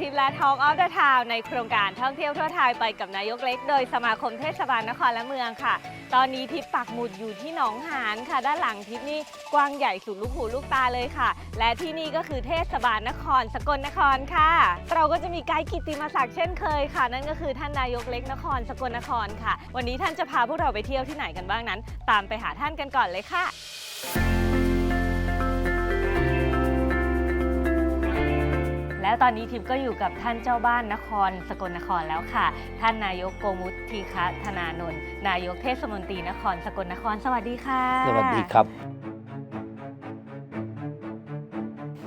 ทิพย์และ Talk of the Town ในโครงการท่องเที่ยวทั่วไทยไปกับนายกเล็ก โดยสมาคมเทศบาลนครและเมืองค่ะ ตอนนี้ทิพย์ปักหมุดอยู่ที่หนองหานค่ะ ด้านหลังทิพย์นี่กว้างใหญ่สุดลูกหูลูกตาเลยค่ะ และที่นี่ก็คือเทศบาลนครสกลนครค่ะ เราก็จะมีไกด์กิตติมศักดิ์เช่นเคยค่ะ นั่นก็คือท่านนายกเล็กนครสกลนครค่ะ วันนี้ท่านจะพาพวกเราไปเที่ยวที่ไหนกันบ้างนั้น ตามไปหาท่านกันก่อนเลยค่ะ ตอนนี้ทิพย์ก็อยู่กับท่านเจ้าบ้านนครสกลนครแล้วค่ะ ท่านนายกโกมุตทีคะธนานนท์นายกเทศมนตรีนครสกลนคร สวัสดีค่ะ สวัสดีครับ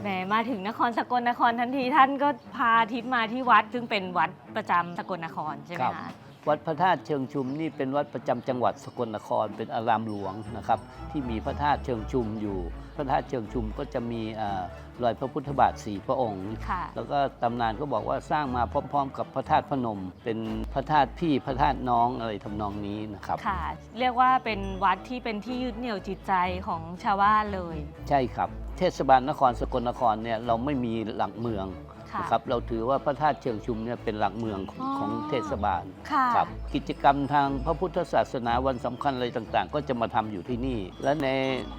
แหมมาถึงนครสกลนครทันทีท่านก็พาทิพย์มาที่วัด ซึ่งเป็นวัดประจำสกลนครใช่ไหมครับ คะ วัดพระธาตุเชิงชุมนี่เป็นวัดประจำจังหวัดสกลนครเป็นอารามหลวงนะครับที่มีพระธาตุเชิงชุมอยู่ พระธาตุเชิงชุมก็จะมีเอ่อรอยพระพุทธบาทสีพระองค์ค่ะแล้วก็ตำนานก็บอกว่าสร้างมาพร้อม ๆ กับพระธาตุพนม เป็นพระธาตุพี่พระธาตุน้องอะไรทำนองนี้นะครับค่ะเรียกว่าเป็นวัดที่เป็นที่ยึดเหนี่ยวจิตใจของชาวบ้านเลย ใช่ครับ เทศบาลนครสกลนครเนี่ยเราไม่มีหลักเมือง ค่ะ นะครับเราถือว่าพระธาตุเชิงชุมเนี่ยเป็นหลักเมืองของอ๋อ ของเทศบาลค่ะ ครับกิจกรรมทางพระพุทธศาสนาวันสำคัญอะไรต่างๆ ก็จะมาทำอยู่ที่นี่ และใน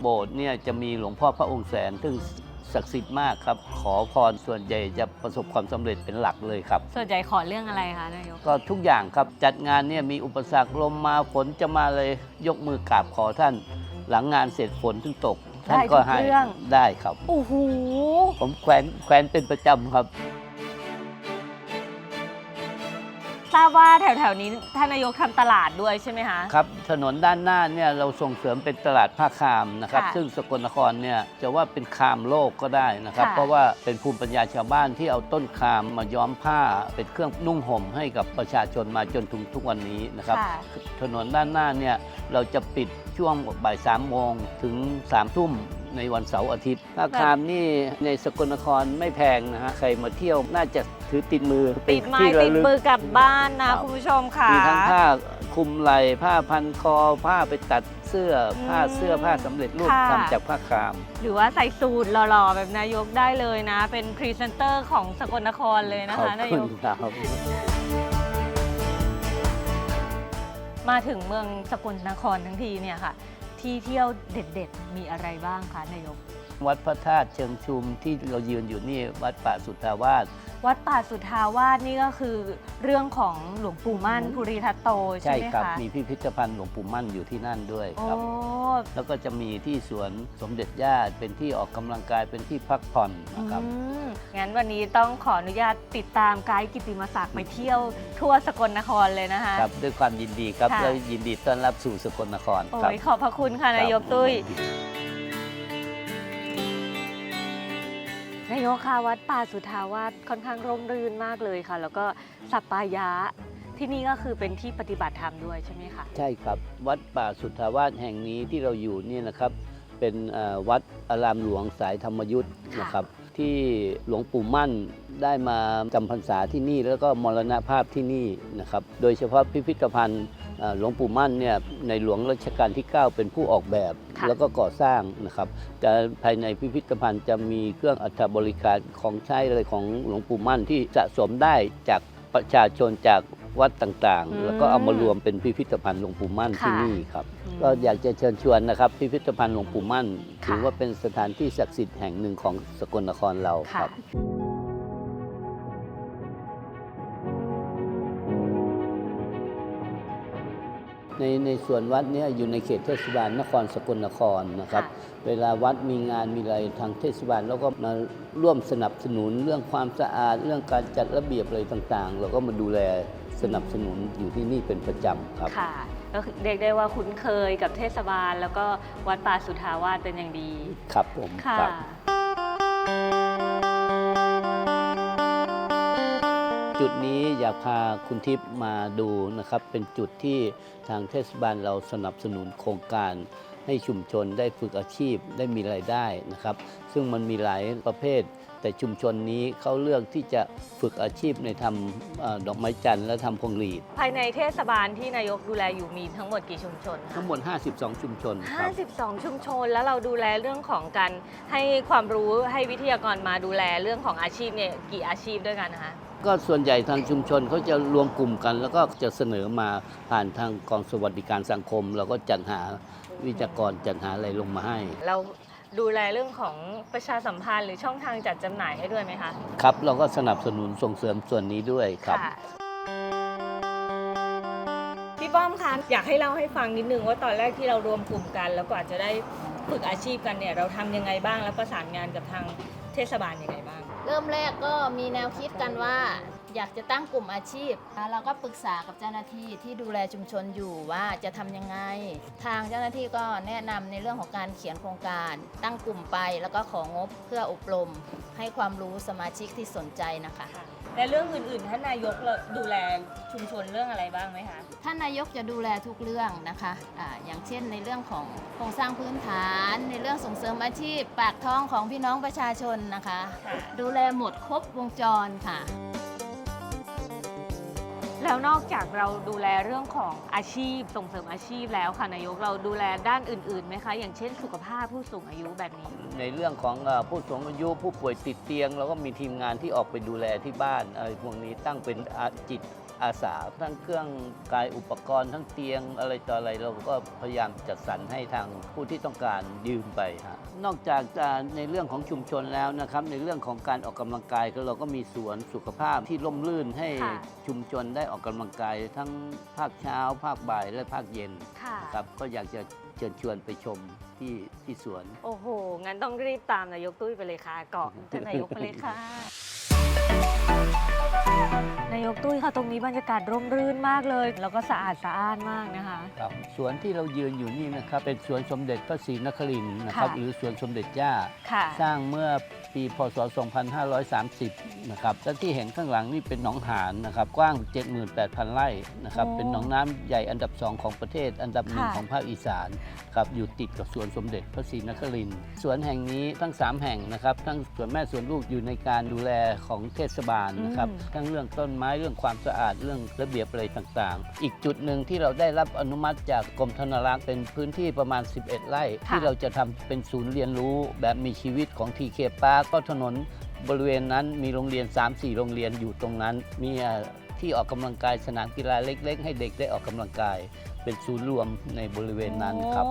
โบสถ์เนี่ยจะมีหลวงพ่อพระองค์แสนซึ่งศักดิ์สิทธิ์มากครับ ขอพรส่วนใหญ่จะประสบความสำเร็จเป็นหลักเลยครับ ส่วนใหญ่ขอเรื่องอะไรคะนายก ก็ทุกอย่างครับจัดงานเนี่ยมีอุปสรรคลมมาฝนจะมาเลยยกมือกราบขอท่าน หลังงานเสร็จฝนถึงตกท่านก็ให้ ได้ทุกเรื่อง ได้ครับ โอ้โห ผมแขวนแขวนเป็นประจำครับ ทราบว่าแถวๆนี้ท่านนายกทำตลาดด้วยใช่ไหมคะ ครับถนนด้านหน้าเนี่ยเราส่งเสริมเป็นตลาดผ้าคามนะครับ ค่ะซึ่งสกลนครเนี่ยจะว่าเป็นคามโลกก็ได้นะครับ ค่ะเพราะว่าเป็นภูมิปัญญาชาวบ้านที่เอาต้นคามมาย้อมผ้า เป็นเครื่องนุ่งห่มให้กับประชาชนมาจนถึงทุกวันนี้นะครับ ค่ะ ถนนด้านหน้าเนี่ยเราจะปิดช่วงบ่ายสามโมงถึงสามทุ่ม ในวันเสาร์อาทิตย์ผ้าคามนี่ในสกลนครไม่แพงนะฮะใครมาเที่ยวน่าจะถือติดมือเป็นติดไม้ที่ระติดลึกมือกลับบ้านนะครับคุณผู้ชมค่ะมีทั้งผ้าคลุมไหล่ผ้าพันคอผ้าไปตัดเสื้ออมผ้าเสื้อผ้าสำเร็จรูปค่ะทำจากผ้าคราม หรือว่าใส่สูตรหล่อๆ แบบนายกได้เลยนะ เป็นพรีเซนเตอร์ของสกลนครเลยนะขอบคะนาคุยณกครับมาถึงเมืองสกลนครทั้งทีเนี่ยค่ะ ที่เที่ยวเด็ดๆ มีอะไรบ้างคะนายก วัดพระธาตุเชิงชุมที่เรายืนอยู่นี่วัดป่าสุทธาวาส วัดป่าสุทธาวาสนี่ก็คือเรื่องของหลวงปู่มั่นภูริทัตโตใช่ใช่ไหมครับคะมีพิพิธภัณฑ์หลวงปู่มั่นอยู่ที่นั่นด้วยโอ้ครับแล้วก็จะมีที่สวนสมเด็จย่าเป็นที่ออกกำลังกายเป็นที่พักผ่อนนะครับ อืมงั้นวันนี้ต้องขออนุญาตติดตามไกด์กิตติมศักดิ์ไปเที่ยวทั่วสกลนครเลยนะคะ ครับด้วยความยินดีครับค่ะ แล้วยินดีต้อนรับสู่สกลนครโอ้ครับ ยขอบพระคุณค่ะครับนายกตุ้ยผม นายกค่ะวัดป่าสุทาวาสค่อนข้างร่มรื่นมากเลยค่ะ แล้วก็สัปปายะที่นี่ก็คือเป็นที่ปฏิบัติธรรมด้วยใช่ไหมคะใช่ครับ วัดป่าสุทธาวาสแห่งนี้ที่เราอยู่เนี่ยนะครับเป็นวัดอารามหลวงสายธรรมยุทธ์นะครับ ที่หลวงปู่มั่นได้มาจำพรรษาที่นี่แล้วก็มรณภาพที่นี่นะครับ โดยเฉพาะพิพิธภัณฑ์ หลวงปู่มั่นเนี่ยในหลวงรัชกาลที่ 9 เป็นผู้ออกแบบค่ะแล้วก็ก่อสร้างนะครับแต่ภายในพิพิธภัณฑ์จะมีเครื่องอัฐบริการของใช้อะไรของหลวงปู่มั่นที่สะสมได้จากประชาชนจากวัดต่างๆ แล้วก็เอามารวมเป็นพิพิธภัณฑ์หลวงปู่มั่นที่นี่ครับอืมก็อยากจะเชิญชวนนะครับ พิพิธภัณฑ์หลวงปู่มั่นค่ะถือว่าเป็นสถานที่ศักดิ์สิทธิ์แห่งหนึ่งของสกลนครเราคค่ะรับ ในในส่วนวัดเนี้อยู่ในเขตเทศบาลนครสกลนครนะครับค่ะเวลาวัดมีงานมีอะไรทางเทศบาลเราก็มาร่วมสนับสนุนเรื่องความสะอาด เรื่องการจัดระเบียบอะไรต่างๆ เราก็มาดูแลสนับสนุนอยู่ที่นี่เป็นประจำครับค่ะก็คือเรียกได้ว่าคุ้นเคยกับเทศบาล แล้วก็วัดป่าสุทธาวาสเป็นอย่างดี ครับผมค่ะ จุดนี้อยากพาคุณทิพย์มาดูนะครับ เป็นจุดที่ทางเทศบาลเราสนับสนุนโครงการ ให้ชุมชนได้ฝึกอาชีพได้มีรายได้นะครับ ซึ่งมันมีหลายประเภท แต่ชุมชนนี้เขาเลือกที่จะฝึกอาชีพในทำเอ่อดอกไม้จันทร์และทำพวงหรีด ภายในเทศบาลที่นายกดูแลอยู่มีทั้งหมดกี่ชุมชนคะทั้งหมด 52 ชุมชนครับ 52 ชุมชน แล้วเราดูแลเรื่องของการให้ความรู้ให้วิทยากรมาดูแลเรื่องของอาชีพเนี่ยกี่อาชีพด้วยกันนะคะ ก็ส่วนใหญ่ทางชุมชนเขาจะรวมกลุ่มกัน แล้วก็จะเสนอมาผ่านทางกองสวัสดิการสังคม เราก็จัดหาวิจากรจัดหาอะไรลงมาให้ เราดูแลเรื่องของประชาสัมพันธ์หรือช่องทางจัดจำหน่ายให้ด้วยไหมคะครับ เราก็สนับสนุนส่งเสริมส่วนนี้ด้วยครับค่ะพี่ป้อมคะอยากให้เล่าให้ฟังนิดนึงว่าตอนแรกที่เรารวมกลุ่มกัน แล้วกว่าจะได้ฝึกอาชีพกันเนี่ยเราทำยังไงบ้างแล้วประสานงานกับทางเท ศบาลยังไงบ้าง เริ่มแรกก็มีแนวคิดกันว่า อยากจะตั้งกลุ่มอาชีพแล้วเราก็ปรึกษากับเจ้าหน้าที่ที่ดูแลชุมชนอยู่ว่าจะทำยังไง ทางเจ้าหน้าที่ก็แนะนำในเรื่องของการเขียนโครงการ ตั้งกลุ่มไปแล้วก็ของบเพื่ออบรม ให้ความรู้สมาชิกที่สนใจนะคะ และเรื่องอื่นๆท่านนายกดูแลชุมชนเรื่องอะไรบ้างไหมคะ ท่านนายกจะดูแลทุกเรื่องนะคะอะอย่างเช่นในเรื่องของโครงสร้างพื้นฐาน ในเรื่องส่งเสริมอาชีพ ปากท้องของพี่น้องประชาชนนะคะค่ะดูแลหมดครบวงจรค่ะ แล้วนอกจากเราดูแลเรื่องของอาชีพส่งเสริมอาชีพแล้วค่ะนายกเราดูแลด้านอื่นๆไหมคะอย่างเช่นสุขภาพผู้สูงอายุแบบนี้ ในเรื่องของเอ่อผู้สูงอายุผู้ป่วยติดเตียงเราก็มีทีมงานที่ออกไปดูแลที่บ้านอะไรพวกนี้ตั้งเป็นอาจิต อาสาทั้งเครื่องกายอุปกรณ์ทั้งเตียงอะไรต่ออะไรเราก็พยายามจัดสรรให้ทางผู้ที่ต้องการยืมไปฮะนอกจากจะในเรื่องของชุมชนแล้วนะครับ ในเรื่องของการออกกำลังกายก็เราก็มีสวนสุขภาพที่ร่มรื่นให้ค่ะชุมชนได้ออกกำลังกาย ทั้งภาคเช้า ภาคบ่ายและภาคเย็นค่ะครับก็อยากจะเชิญชวนไปชมที่ที่สวน โอ้โห งั้นต้องรีบตามนายกตุ้ยไปเลยค่ะ เกาะท่านนายกไปเลยค่ะ นายกตุ้ยค่ะตรงนี้บรรยากาศร่มรื่นมากเลย แล้วก็สะอาดสะอ้านมากนะคะ ครับสวนที่เรายืนอยู่นี่นะครับเป็นสวนสมเด็จพระศรีนครินทร์นะครับค่ะ หรือสวนสมเด็จย่า ค่ะ สร้างเมื่อ ปี พศ 2530 นะครับ และที่เห็นข้างหลังนี่เป็นหนองหานนะครับ กว้าง 78,000 ไร่นะครับโอ้เป็นหนองน้ำใหญ่อันดับ2ของประเทศ อันดับหนึ่งค่ะของภาคอีสานครับ อยู่ติดกับสวนสมเด็จพระศรีนครินทร์ สวนแห่งนี้ทั้ง 3 แห่งนะครับ ทั้งสวนแม่สวนลูกอยู่ในการดูแลของเทศบาลนะครับอืมทั้งเรื่องต้นไม้เรื่องความสะอาดเรื่องระเบียบอะไรต่างๆ อีกจุดหนึ่งที่เราได้รับอนุมัติจากกรมธนารักษ์เป็นพื้นที่ประมาณ 11 ไร่ค่ะที่เราจะทำเป็นศูนย์เรียนรู้แบบมีชีวิตของทีเคปาร์ก็ถนนบริเวณนั้นมีโรงเรียน 3-4 โรงเรียนอยู่ตรงนั้น มีที่ออกกำลังกายสนามกีฬาเล็ก ๆ ให้เด็กได้ออกกำลังกาย เป็นศูนย์รวมในบริเวณนั้นครับ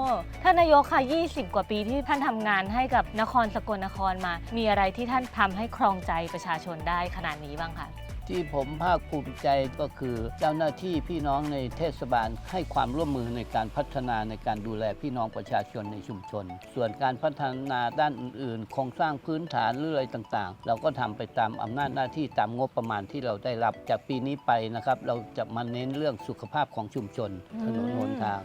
ท่านนายกค่ะ 20 กว่าปีที่ท่านทำงานให้กับนครสกลนครมา มีอะไรที่ท่านทำให้ครองใจประชาชนได้ขนาดนี้บ้างคะ ที่ผมภาคภูมิใจก็คือ เจ้าหน้าที่พี่น้องในเทศบาลให้ความร่วมมือในการพัฒนาในการดูแลพี่น้องประชาชนในชุมชน ส่วนการพัฒนาด้านอื่นๆโครงสร้างพื้นฐานหรืออะไรต่างๆ เราก็ทำไปตามอำนาจหน้าที่ตามงบประมาณที่เราได้รับจากปีนี้ไปนะครับ เราจะมาเน้นเรื่องสุขภาพของชุมชนถนนหนทาง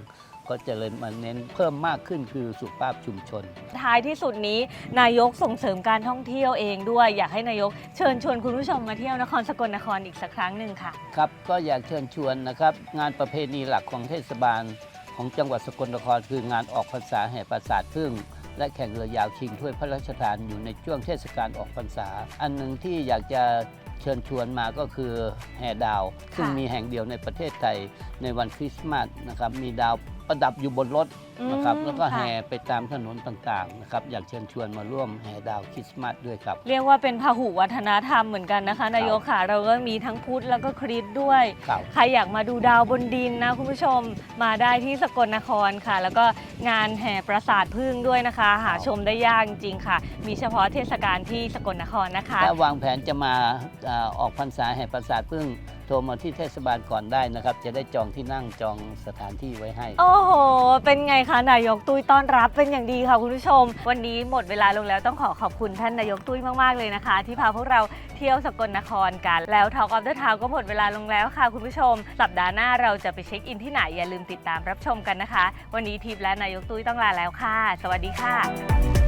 ก็เจะเลยมาเน้นเพิ่มมากขึ้นคือสุขภาพชุมชน ท้ายที่สุดนี้นายกส่งเสริมการท่องเที่ยวเองด้วย อยากให้นายกเชิญชวนคุณผู้ชมมาเที่ยวนครสกลนครอีกสักครั้งหนึ่งค่ะ ครับก็อยากเชิญชวนนะครับ งานประเพณีหลักของเทศบาล ของจังหวัดสกลนคร คืองานออกพรรษาแห่ปราสาทพึ่งและแข่งเรือยาวชิงถ้วยพระราชทานอยู่ในช่วงเทศกาลออกพรรษา อันหนึ่งที่อยากจะ เชิญชวนมาก็คือแห่ดาว ซึ่งมีแห่งเดียวในประเทศไทยในวันคริสต์มาสนะครับมีดาวประดับอยู่บนรถนะครับอืมแล้วก็ค่ะแห่ไปตามถนนต่างๆนะครับอยากเชิญชวนมาร่วมแห่ดาวคริสต์มาสด้วยครับ เรียกว่าเป็นพหุวัฒนธรรมเหมือนกันนะคะ นายกค่ะเราก็มีทั้งพุทธแล้วก็คริสต์ด้วยครับใครอยากมาดูดาวบนดินนะคุณผู้ชมมาได้ที่สกลนครค่ะ แล้วก็งานแห่ปราสาทพึ่งด้วยนะคะ หาชมได้ยากจริงๆค่ะ มีเฉพาะเทศกาลที่สกลนครนะคะถ้าวางแผนจะมาเออกพรรษาแห่ปราสาทพึ่งโทรมาที่เทศบาลก่อนได้นะครับ จะได้จองที่นั่งจองสถานที่ไว้ให้ โอ้โห เป็นไงคะนายกตุ้ยต้อนรับเป็นอย่างดีค่ะคุณผู้ชม วันนี้หมดเวลาลงแล้วต้องขอขอบคุณท่านนายกตุ้ยมากๆเลยนะคะ ที่พาพวกเราเที่ยวสกลนครกัน แล้วทอกออฟเดอะทาวก็หมดเวลาลงแล้วค่ะคุณผู้ชม สัปดาห์หน้าเราจะไปเช็คอินที่ไหนอย่าลืมติดตามรับชมกันนะคะ วันนี้ทิพย์และนายกตุ้ยต้องลาแล้วค่ะ สวัสดีค่ะ